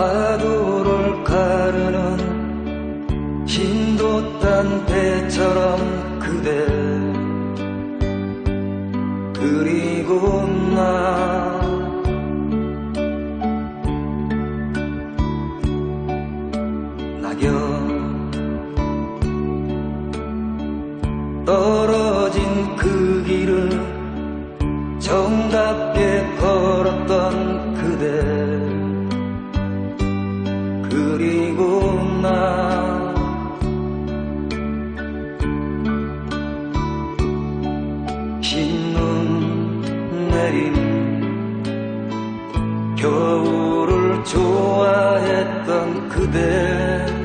파도를 가르는 딴 배처럼 그대. 그리고 나 낙엽 떨어진 그 길을 정답 흰 눈 내린 겨울을 좋아했던 그대